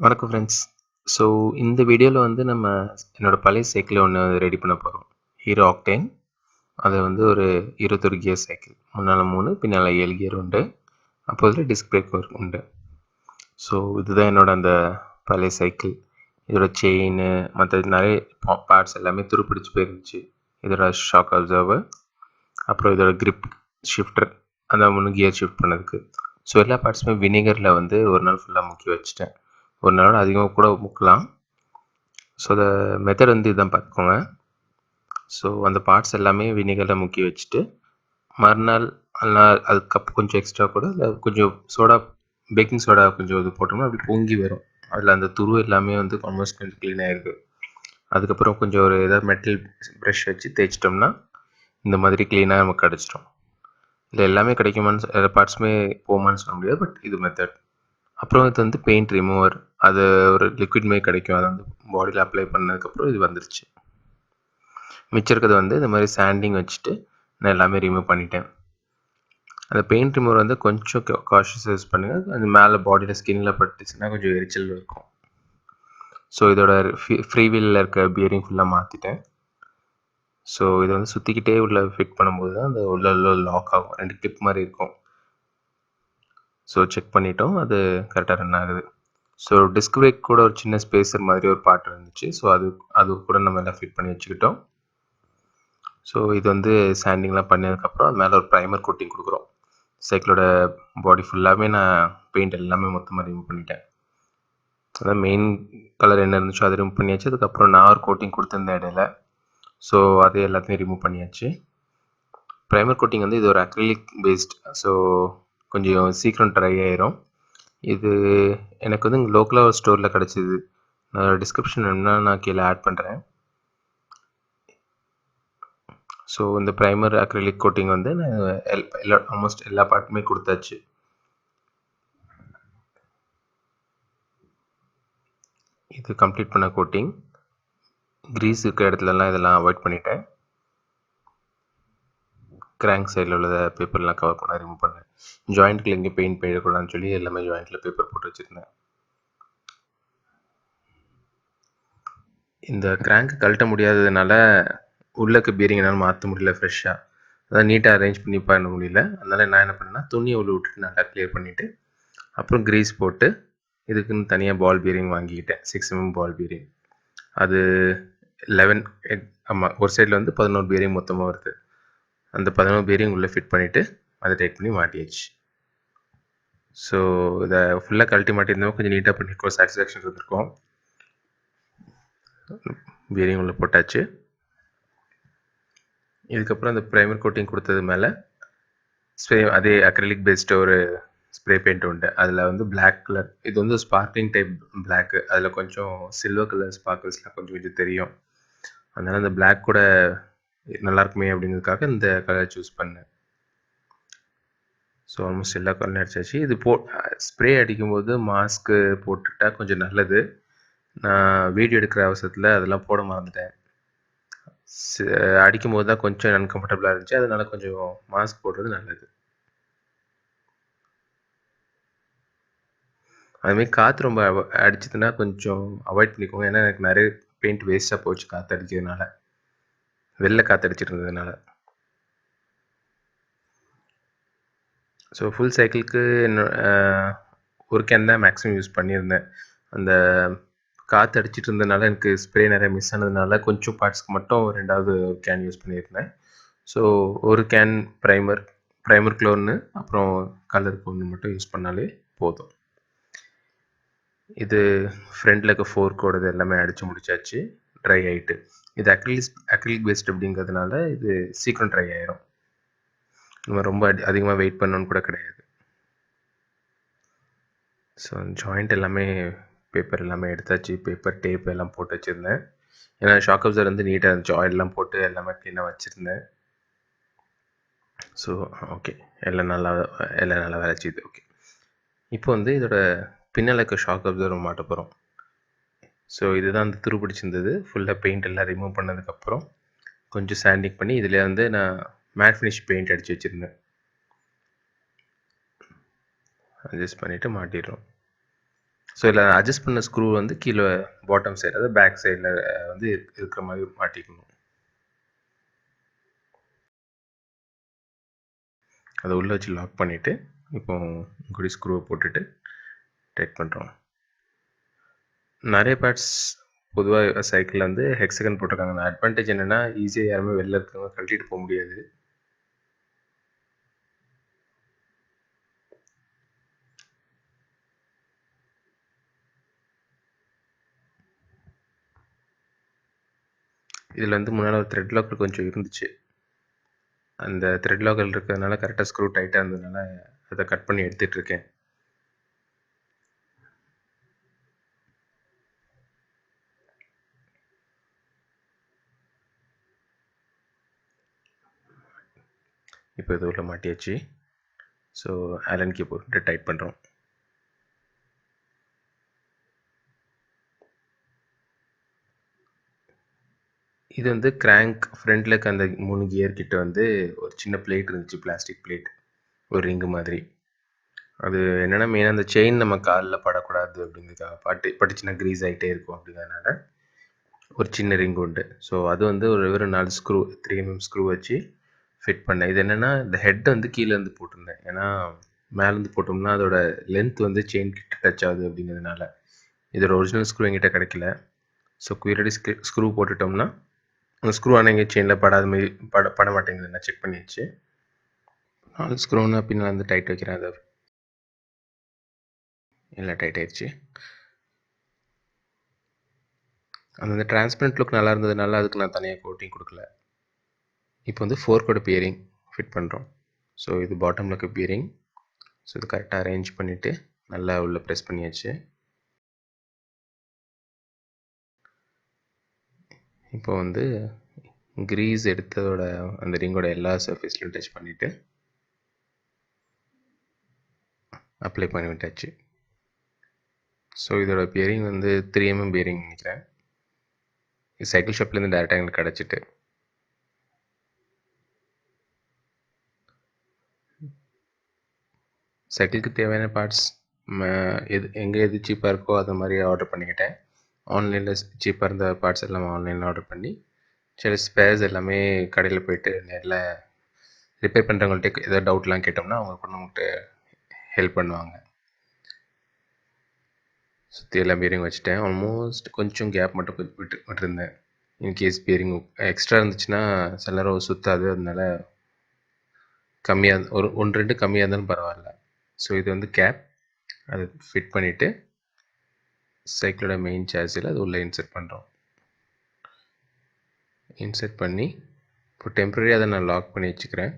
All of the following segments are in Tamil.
வணக்கம் ஃப்ரெண்ட்ஸ் ஸோ இந்த வீடியோவில் வந்து நம்ம என்னோடய பழைய சைக்கிளை ஒன்று ரெடி பண்ண போகிறோம் ஹீரோ ஆக்டேன் அது வந்து ஒரு இருபத்தொரு கியர் சைக்கிள் முன்னால் மூணு பின்னால் ஏழு கியர் உண்டு. அப்போ இதில் டிஸ்க் பிரேக் உண்டு. ஸோ இதுதான் என்னோட அந்த பழைய சைக்கிள் இதோட செயின் மற்ற நிறைய பார்ட்ஸ் எல்லாமே துருப்பிடிச்சு போயிருந்துச்சு. இதோட ஷாக் அப்சர்வர் அப்புறம் இதோட கிரிப் ஷிஃப்டர் அந்த மூணு கியர் ஷிஃப்ட் பண்ணதுக்கு. ஸோ எல்லா பார்ட்ஸுமே வினிகரில் வந்து ஒரு நாள் ஃபுல்லாக முக்கி வச்சுட்டேன். ஒரு நாளோட அதிகமாக கூட முக்கலாம். ஸோ அந்த மெத்தட் வந்து இதான் பார்த்துக்கோங்க. ஸோ அந்த பார்ட்ஸ் எல்லாமே வினிகரில் முக்கி வச்சுட்டு மறுநாள் அது கப் கொஞ்சம் எக்ஸ்ட்ரா கூட இல்லை கொஞ்சம் சோடா பேக்கிங் சோடா கொஞ்சம் இது போட்டோம்னா அப்படி பொங்கி வரும். அதில் அந்த துரு எல்லாமே வந்து ஆல்மோஸ்ட் கொஞ்சம் க்ளீன் ஆகிருக்கு அதுக்கப்புறம் கொஞ்சம் ஒரு ஏதாவது மெட்டல் ப்ரஷ் வச்சு தேய்ச்சிட்டோம்னா இந்த மாதிரி க்ளீனாக நமக்கு கிடச்சிடும். இல்லை எல்லாமே கிடைக்குமான்னு எல்லா பார்ட்ஸுமே போமான்னு சொல்ல முடியாது பட் இது மெத்தட் அப்புறம் இது வந்து பெயிண்ட் ரிமூவர் அது ஒரு லிக்விட் மாரி கிடைக்கும். அதை வந்து பாடியில் அப்ளை பண்ணதுக்கப்புறம் இது வந்துருச்சு. மிச்சம் இருக்கிறது வந்து இந்த மாதிரி சாண்டிங் வச்சுட்டு நான் எல்லாமே ரிமூவ் பண்ணிட்டேன். அந்த பெயிண்ட் ரிமூவர் வந்து கொஞ்சம் காஷியஸ் யூஸ் பண்ணுங்கள் அது மேலே பாடியில் ஸ்கின்னில் பட்டுச்சுன்னா கொஞ்சம் எரிச்சல் இருக்கும். ஸோ இதோட ஃப்ரீ வீலில் இருக்க பியரிங் ஃபுல்லாக மாற்றிட்டேன் ஸோ இதை வந்து சுற்றிக்கிட்டே உள்ள ஃபிட் பண்ணும்போது தான் அந்த உள்ள லாக் ஆகும். ரெண்டு கிளிப் மாதிரி இருக்கும். ஸோ செக் பண்ணிட்டோம். அது கரெக்டாக ரன் ஆகுது. ஸோ டிஸ்க் பிரேக் கூட ஒரு சின்ன ஸ்பேஸர் மாதிரி ஒரு பார்ட் இருந்துச்சு. ஸோ அது அது கூட நம்ம எல்லாம் ஃபிட் பண்ணி வச்சுக்கிட்டோம். ஸோ இது வந்து சாண்டிங்லாம் பண்ணதுக்கப்புறம் அது மேலே ஒரு ப்ரைமர் கோட்டிங் கொடுக்குறோம். சைக்கிளோட பாடி ஃபுல்லாகவே நான் பெயிண்ட் எல்லாமே மொத்தமாக ரிமூவ் பண்ணிட்டேன். அதான் மெயின் கலர் என்ன இருந்துச்சோ அதை ரிமூவ் பண்ணியாச்சு அதுக்கப்புறம் நான் ஒரு கோட்டிங் கொடுத்துருந்தேன் இடையில. ஸோ அது எல்லாத்தையும் ரிமூவ் பண்ணியாச்சு. ப்ரைமர் கோட்டிங் வந்து இது ஒரு அக்ரிலிக் பேஸ்ட் ஸோ கொஞ்சம் சீக்கிரம் ட்ரை ஆயிரும். இது எனக்கு வந்து லோக்கலாக ஒரு ஸ்டோரில் கிடச்சிது. நான் டிஸ்கிரிப்ஷன் வேணும்னா நான் கீழே ஆட் பண்ணுறேன் ஸோ இந்த ப்ரைமர் அக்ரிலிக் கோட்டிங் வந்து நான் எல்லா ஆல்மோஸ்ட் எல்லா பார்ட்டுமே கொடுத்தாச்சு. இது கம்ப்ளீட் பண்ண கோட்டிங் க்ரீஸ் இருக்கிற இடத்துலலாம் இதெல்லாம் அவாய்ட் பண்ணிட்டேன். கிராங்க் சைடில் உள்ள பேப்பர்லாம் கவர் பண்ண ரிமூவ் பண்ணேன் ஜாயிண்ட்டில் எங்கே பெயிண்ட் போயிடக்கூடாதுன்னு சொல்லி எல்லாமே ஜாயிண்ட்டில் பேப்பர் போட்டு வச்சுருந்தேன். இந்த கிராங்க் கழட்ட முடியாததுனால உள்ளக்கு பீரிங் என்னால் மாற்ற முடியல ஃப்ரெஷ்ஷாக அதான் நீட்டாக அரேஞ்ச் பண்ணி பண்ண முடியல. அதனால் நான் என்ன பண்ணேன்னா துணியை உள்ள விட்டுட்டு நல்லா க்ளியர் பண்ணிவிட்டு அப்புறம் க்ரீஸ் போட்டு இதுக்குன்னு தனியாக பால் பீரிங் வாங்கிக்கிட்டேன். சிக்ஸ் எம்எம் பால் பீரிங் அது லெவன் ஆமாம் ஒரு சைடில் வந்து பதினோரு பீரிங் மொத்தமாக வருது. அந்த பதினோரு பேரையும் உள்ளே ஃபிட் பண்ணிவிட்டு அதை டைட் பண்ணி மாட்டியாச்சு. ஸோ இதை ஃபுல்லாக கழட்டி மாட்டியிருந்தோம் கொஞ்சம் நீட்டாக பண்ணியிருக்கோம் சாட்டிஸ்ஃபேக்ஷன் இருந்திருக்கோம். பேரிங் உள்ளே போட்டாச்சு. இதுக்கப்புறம் அந்த ப்ரைமர் கோட்டிங் கொடுத்தது மேலே ஸ்ப்ரே அதே அக்ரலிக் பேஸ்டு ஒரு ஸ்ப்ரே பெயிண்ட் உண்டு. அதில் வந்து பிளாக் கலர் இது வந்து ஸ்பார்க்லிங் டைப் பிளாக்கு அதில் கொஞ்சம் சில்வர் கலர் ஸ்பார்க்கிள்ஸ்லாம் கொஞ்சம் கொஞ்சம் தெரியும். அதனால் அந்த பிளாக் கூட நல்லா இருக்குமே அப்படிங்கிறதுக்காக இந்த கலர் சூஸ் பண்ணேன். ஸோ ஆல்மோஸ்ட் எல்லா கலரும் அடிச்சாச்சு. இது போ ஸ்ப்ரே அடிக்கும்போது மாஸ்க்கு போட்டுட்டா கொஞ்சம் நல்லது. நான் வீடியோ எடுக்கிற அவசரத்தில் அதெல்லாம் போட மறந்துட்டேன். அடிக்கும்போது தான் கொஞ்சம் அன்கம்ஃபர்டபுளாக இருந்துச்சு. அதனால கொஞ்சம் மாஸ்க் போடுறது நல்லது. அதுமாரி காற்று ரொம்ப அடிச்சதுன்னா கொஞ்சம் அவாய்ட் பண்ணிக்கோங்க. ஏன்னா எனக்கு நிறைய பெயிண்ட் வேஸ்ட்டாக போச்சு காற்று அடிக்கிறதுனால. வெளில காற்றடிச்சிட்டு இருந்ததுனால ஸோ ஃபுல் சைக்கிளுக்கு ஒரு கேன் தான் மேக்ஸிமம் யூஸ் பண்ணியிருந்தேன். அந்த காற்று அடிச்சிட்டு இருந்ததுனால எனக்கு ஸ்ப்ரே நிறைய மிஸ் ஆனதுனால கொஞ்சம் பார்ட்ஸ்க்கு மட்டும் ரெண்டாவது கேன் யூஸ் பண்ணியிருந்தேன். ஸோ ஒரு கேன் ப்ரைமர் ப்ரைமர் க்ளோன்னு அப்புறம் கலருக்கு ஒன்று மட்டும் யூஸ் பண்ணாலே போதும். இது ஃப்ரெண்டில் இருக்க ஃபோர்க்கோடது எல்லாமே அடித்து முடிச்சாச்சு. ட்ரை ஆகிட்டு இது அக்ரிலிஸ் அக்ரிலிக் பேஸ்ட் அப்படிங்கிறதுனால இது சீக்கிரம் ட்ரை ஆயிரும். நம்ம ரொம்ப அதிகமாக வெயிட் பண்ணணும்னு கூட கிடையாது. ஸோ ஜாயிண்ட் எல்லாமே பேப்பர் எல்லாமே எடுத்தாச்சு. பேப்பர் டேப் எல்லாம் போட்டு வச்சுருந்தேன். ஏன்னா ஷாக் அப்சர் வந்து நீட்டாக இருந்துச்சு. ஆயிலெலாம் போட்டு எல்லாமே க்ளீனாக வச்சுருந்தேன். ஸோ ஓகே எல்லாம் நல்லா எல்லாம் நல்லா வேலை செய்யுது ஓகே இப்போ வந்து இதோட பின்னலுக்கு ஷாக் அப்சர்வ் மாட்ட போகிறோம் ஸோ இதுதான் அந்த துரு பிடிச்சிருந்தது. ஃபுல்லாக பெயிண்ட் எல்லாம் ரிமூவ் பண்ணதுக்கப்புறம் கொஞ்சம் சாண்டிங் பண்ணி இதில் வந்து நான் மேட் ஃபினிஷ் பெயிண்ட் அடித்து வச்சுருந்தேன். அட்ஜஸ்ட் பண்ணிவிட்டு மாட்டிடுறோம். ஸோ இதில் அட்ஜஸ்ட் பண்ண ஸ்க்ரூ வந்து கீழே பாட்டம் சைடு அதாவது பேக் சைடில் வந்து இருக்கிற மாதிரி மாட்டிக்கணும். அதை உள்ளே வச்சு லாக் பண்ணிவிட்டு இப்போ குடி ஸ்க்ரூவை போட்டுட்டு டைட் பண்ணுறோம் நிறைய பார்ட்ஸ் பொதுவாக சைக்கிளில் வந்து ஹெக்ஸகன் போட்டிருக்காங்க. அட்வான்டேஜ் என்னென்னா ஈஸியாக யாருமே வெளில இருக்கவங்க கழட்டிட்டு போக முடியாது. இதில் வந்து முன்னால் ஒரு த்ரெட் லாக்கர் கொஞ்சம் இருந்துச்சு. அந்த த்ரெட் லாக்கர் இருக்கிறதுனால கரெக்டாக ஸ்க்ரூ டைட்டாக இருந்ததுனால அதை கட் பண்ணி எடுத்துகிட்டு இப்போ இது உள்ள மாட்டியாச்சு. ஸோ ஆலன் கீ போட்டு டைப் பண்ணுறோம் இது வந்து கிராங்க் ஃப்ரண்ட்டில் இருக்க அந்த மூணு கியர் கிட்ட வந்து ஒரு சின்ன பிளேட் இருந்துச்சு பிளாஸ்டிக் பிளேட் ஒரு ரிங்கு மாதிரி. அது என்னென்னா மெயினாக அந்த செயின் நம்ம காலில் படக்கூடாது அப்படிங்கிறதுக்காக பட்டு பட்டுச்சுன்னா க்ரீஸ் ஆகிட்டே இருக்கும் அப்படிங்கிறதுனால ஒரு சின்ன ரிங் உண்டு. ஸோ அது வந்து ஒரு வெறும் நாலு ஸ்க்ரூ த்ரீ எம்எம் ஸ்க்ரூ வச்சு ஃபிட் பண்ணேன். இது என்னென்னா இந்த ஹெட் வந்து கீழே இருந்து போட்டிருந்தேன். ஏன்னா மேலேருந்து போட்டோம்னா அதோட லென்த் வந்து செயின் கிட்ட டச் ஆகுது அப்படிங்கிறதுனால. இதோட ஒரிஜினல் ஸ்க்ரூ எங்கிட்ட கிடைக்கல. ஸோ குயிரடி ஸ்க்ரூ ஸ்க்ரூ போட்டுட்டோம்னா அந்த ஸ்க்ரூ ஆனால் எங்கள் செயினில் படாத மாதிரி பட பட மாட்டேங்குது நான் செக் பண்ணிடுச்சு. நாலு ஸ்க்ரூன்னு பின்னால் வந்து டைட் வைக்கிறேன் அதை எல்லாம் டைட் ஆயிடுச்சு. அந்த டிரான்ஸ்பரண்ட் லுக் நல்லா இருந்ததுனால அதுக்கு நான் தனியாக கோட்டிங் கொடுக்கல. இப்போ வந்து ஃபோர்க்கோட பியரிங் ஃபிட் பண்ணுறோம் ஸோ இது பாட்டமில் இருக்க பியரிங் ஸோ இது கரெக்டாக அரேஞ்ச் பண்ணிவிட்டு நல்லா உள்ளே ப்ரெஸ் பண்ணியாச்சு. இப்போ வந்து க்ரீஸ் எடுத்ததோட அந்த ரிங்கோட எல்லா சர்ஃபேஸ்லையும் டச் பண்ணிவிட்டு அப்ளை பண்ணி விட்டாச்சு. ஸோ இதோட பியரிங் வந்து த்ரீ எம்எம் பியரிங் நினைக்கிறேன். சைக்கிள் ஷாப்லேருந்து டேரெக்டாக எங்களுக்கு கிடச்சிட்டு சைக்கிளுக்கு தேவையான பார்ட்ஸ் எது எங்கே எது சீப்பாக இருக்கோ அது மாதிரி ஆர்டர் பண்ணிக்கிட்டேன். ஆன்லைனில் சீப்பாக இருந்த பார்ட்ஸ் எல்லாம் ஆன்லைனில் ஆர்டர் பண்ணி சில ஸ்பேர்ஸ் எல்லாமே கடையில் போயிட்டு நேரில் ரிப்பேர் பண்ணுறவங்கள்ட்ட ஏதாவது டவுட்லாம் கேட்டோம்னா அவங்க கூட நம்மகிட்ட ஹெல்ப் பண்ணுவாங்க. சுற்றி எல்லா பேரிங் வச்சுட்டேன். ஆல்மோஸ்ட் கொஞ்சம் கேப் மட்டும் கொஞ்சம் விட்டு விட்டுருந்தேன். இன்கேஸ் பேரிங் எக்ஸ்ட்ரா இருந்துச்சுன்னா சில நேரம் சுற்றாது அதனால கம்மியாக ஒரு ஒன்று ரெண்டு கம்மியாக இருந்தாலும் பரவாயில்ல. ஸோ இது வந்து கேப் அது ஃபிட் பண்ணிவிட்டு சைக்கிளோட மெயின் சார்ஜில் அது உள்ளே இன்செர்ட் பண்ணுறோம் இன்செர்ட் பண்ணி இப்போ டெம்ப்ரரி அதை நான் லாக் பண்ணி வச்சுக்கிறேன்.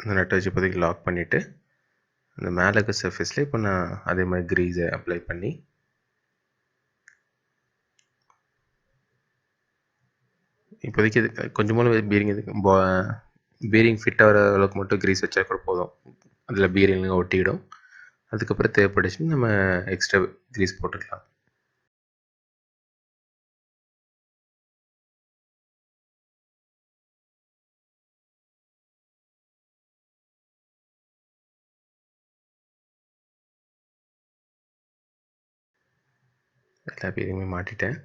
அந்த நட்டை வச்சு இப்போதைக்கு லாக் பண்ணிவிட்டு அந்த மேலே இருக்க சர்ஃபேஸில் இப்போ நான் அதே மாதிரி க்ரீஸை அப்ளை பண்ணி இப்போதைக்கு இது கொஞ்சமாக பீரிங் இது பீரிங் ஃபிட் ஆகிற அளவுக்கு மட்டும் க்ரீஸ் வச்சா கூட போதும். அதில் பீரிங் ஒட்டிக்கிடும் அதுக்கப்புறம் தேவைப்பட்டுச்சுன்னு நம்ம எக்ஸ்ட்ரா க்ரீஸ் போட்டுக்கலாம். எல்லா பீரிங்குமே மாட்டிட்டேன்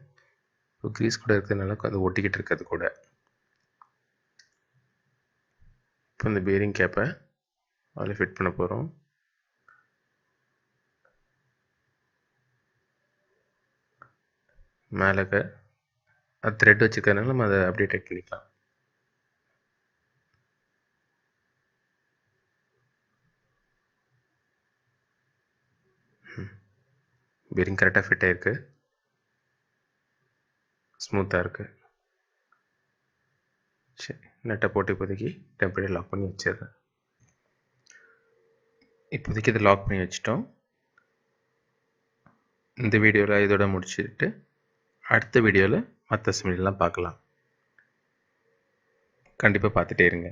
ஸோ க்ரீஸ் கூட இருக்கிறதுனால அது ஒட்டிக்கிட்டு இருக்கிறது கூட. இப்போ இந்த பீரிங் கேப்பை அதில் ஃபிட் பண்ண போகிறோம் மேலே அது த்ரெட் வச்சுருக்கறதுனால நம்ம அதை அப்படியே டைட் பண்ணிக்கலாம். பீரிங் கரெக்டாக ஃபிட் ஆகிருக்கு ஸ்மூத்தாக இருக்குது சரி நெட்டை போட்டு இப்போதைக்கு டெம்பரரி லாக் பண்ணி வச்சிடுறேன். இப்போதைக்கு இதை லாக் பண்ணி வச்சிட்டோம். இந்த வீடியோவில் இதோட முடிச்சுட்டு அடுத்த வீடியோவில் மற்ற சிமிலாம் பார்க்கலாம். கண்டிப்பாக பார்த்துட்டே இருங்க.